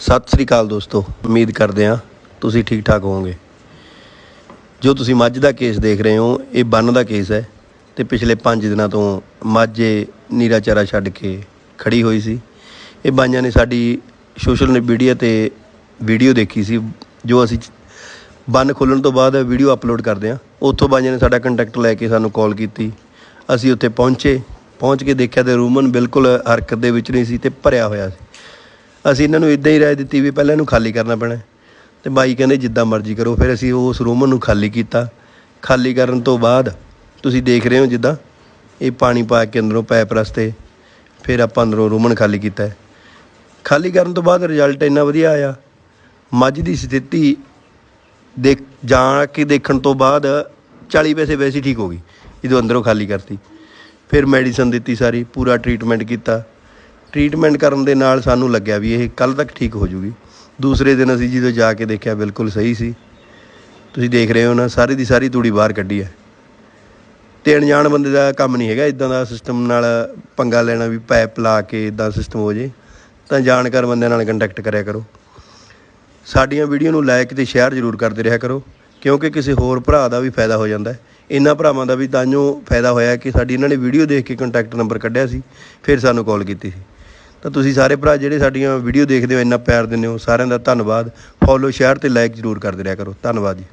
ਸਤਿ ਸ੍ਰੀ ਅਕਾਲ ਦੋਸਤੋ, ਉਮੀਦ ਕਰਦੇ ਹਾਂ ਤੁਸੀਂ ਠੀਕ ਠਾਕ ਹੋਵੋਗੇ। ਜੋ ਤੁਸੀਂ ਮੱਝ ਦਾ ਕੇਸ ਦੇਖ ਰਹੇ ਹੋ, ਇਹ ਬੰਨ ਦਾ ਕੇਸ ਹੈ ਤੇ ਪਿਛਲੇ 5 ਦਿਨਾਂ ਤੋਂ ਮੱਝ ਨੀਰਾ ਚਾਰਾ ਛੱਡ ਕੇ ਖੜੀ ਹੋਈ ਸੀ। ਇਹ ਬਾਈਆਂ ਨੇ ਸਾਡੀ ਸੋਸ਼ਲ ਮੀਡੀਆ ਤੇ ਵੀਡੀਓ ਦੇਖੀ ਸੀ, ਜੋ ਅਸੀਂ ਬੰਨ ਖੋਲਣ ਤੋਂ ਬਾਅਦ ਵੀਡੀਓ ਅਪਲੋਡ ਕਰਦੇ ਹਾਂ। ਉੱਥੋਂ ਬਾਈਆਂ ਨੇ ਸਾਡਾ ਕੰਟੈਕਟ ਲੈ ਕੇ ਸਾਨੂੰ ਕਾਲ ਕੀਤੀ। ਅਸੀਂ ਉੱਥੇ ਪਹੁੰਚੇ, ਪਹੁੰਚ ਕੇ ਦੇਖਿਆ ਤੇ ਰੂਮਨ ਬਿਲਕੁਲ ਹਰਕਤ ਦੇ ਵਿੱਚ ਨਹੀਂ ਸੀ ਤੇ ਭਰਿਆ ਹੋਇਆ ਸੀ। ਅਸੀਂ ਇਹਨਾਂ ਨੂੰ ਇਦਾਂ ਹੀ ਰਾਏ ਦਿੱਤੀ ਵੀ ਪਹਿਲਾਂ ਇਹਨੂੰ ਖਾਲੀ ਕਰਨਾ ਪੈਣਾ ਹੈ। ਤੇ ਬਾਈ ਕਹਿੰਦੇ ਜਿੱਦਾਂ ਮਰਜ਼ੀ ਕਰੋ, ਫਿਰ ਅਸੀਂ ਉਸ ਰੂਮ ਨੂੰ ਖਾਲੀ ਕੀਤਾ। ਖਾਲੀ ਕਰਨ ਤੋਂ ਬਾਅਦ ਤੁਸੀਂ ਦੇਖ ਰਹੇ ਹੋ ਜਿੱਦਾਂ ਇਹ ਪਾਣੀ ਪਾ ਕੇ ਅੰਦਰੋਂ ਪੈਪ ਰਸਤੇ, ਫਿਰ ਆਪਾਂ ਅੰਦਰੋਂ ਰੂਮਨ ਖਾਲੀ ਕੀਤਾ ਖਾਲੀ ਕਰਨ ਤੋਂ ਬਾਅਦ ਰਿਜ਼ਲਟ ਇੰਨਾ ਵਧੀਆ ਆਇਆ। ਮੱਝ ਦੀ ਸਥਿਤੀ ਦੇਖ, ਜਾ ਕੇ ਦੇਖਣ ਤੋਂ ਬਾਅਦ 40 ਪੈਸੇ ਵੈਸੇ ਠੀਕ ਹੋ ਗਈ, ਜਦੋਂ ਅੰਦਰੋਂ ਖਾਲੀ ਕਰਤੀ। ਫਿਰ ਮੈਡੀਸਨ ਦਿੱਤੀ ਸਾਰੀ, ਪੂਰਾ ਟ੍ਰੀਟਮੈਂਟ ਕੀਤਾ। ਟ੍ਰੀਟਮੈਂਟ ਕਰਨ ਦੇ ਨਾਲ ਸਾਨੂੰ ਲੱਗਿਆ ਵੀ ਇਹ ਕੱਲ ਤੱਕ ਠੀਕ ਹੋ ਜੂਗੀ। ਦੂਸਰੇ ਦਿਨ ਅਸੀਂ ਜਦੋਂ ਜਾ ਕੇ ਦੇਖਿਆ ਬਿਲਕੁਲ ਸਹੀ ਸੀ। ਤੁਸੀਂ ਦੇਖ ਰਹੇ ਹੋ ਨਾ, ਸਾਰੀ ਦੀ ਸਾਰੀ ਤੂੜੀ ਬਾਹਰ ਕੱਢੀ ਹੈ। ਤੇ ਅਣਜਾਣ ਬੰਦੇ ਦਾ ਕੰਮ ਨਹੀਂ ਹੈਗਾ, ਇਦਾਂ ਦਾ ਸਿਸਟਮ ਨਾਲ ਪੰਗਾ ਲੈਣਾ ਵੀ ਪੈਪ ਲਾ ਕੇ ਇਦਾਂ ਸਿਸਟਮ ਹੋ ਜੇ, ਤਾਂ ਜਾਣਕਾਰ ਬੰਦਿਆਂ ਨਾਲ ਕੰਟੈਕਟ ਕਰਿਆ ਕਰੋ। ਸਾਡੀਆਂ ਵੀਡੀਓ ਨੂੰ ਲਾਈਕ ਤੇ ਸ਼ੇਅਰ ਜ਼ਰੂਰ ਕਰਦੇ ਰਿਹਾ ਕਰੋ, ਕਿਉਂਕਿ ਕਿਸੇ ਹੋਰ ਭਰਾ ਦਾ ਵੀ ਫਾਇਦਾ ਹੋ ਜਾਂਦਾ ਹੈ। ਇਹਨਾਂ ਭਰਾਵਾਂ ਦਾ ਵੀ ਤਾਂ ਜੋ ਫਾਇਦਾ ਹੋਇਆ ਕਿ ਸਾਡੀ ਇਹਨਾਂ ਨੇ ਵੀਡੀਓ ਦੇਖ ਕੇ ਕੰਟੈਕਟ ਨੰਬਰ ਕੱਢਿਆ ਸੀ, ਫਿਰ ਸਾਨੂੰ ਕਾਲ ਕੀਤੀ ਸੀ। ਤਾਂ ਤੁਸੀਂ ਸਾਰੇ ਭਰਾ ਜਿਹੜੇ ਸਾਡੀਆਂ ਵੀਡੀਓ ਦੇਖਦੇ ਹੋ, ਇੰਨਾ ਪਿਆਰ ਦਿੰਦੇ ਹੋ, ਸਾਰਿਆਂ ਦਾ ਧੰਨਵਾਦ। ਫੋਲੋ ਸ਼ੇਅਰ ਤੇ ਲਾਈਕ ਜ਼ਰੂਰ ਕਰਦੇ ਰਿਹਾ ਕਰੋ। ਧੰਨਵਾਦ ਜੀ।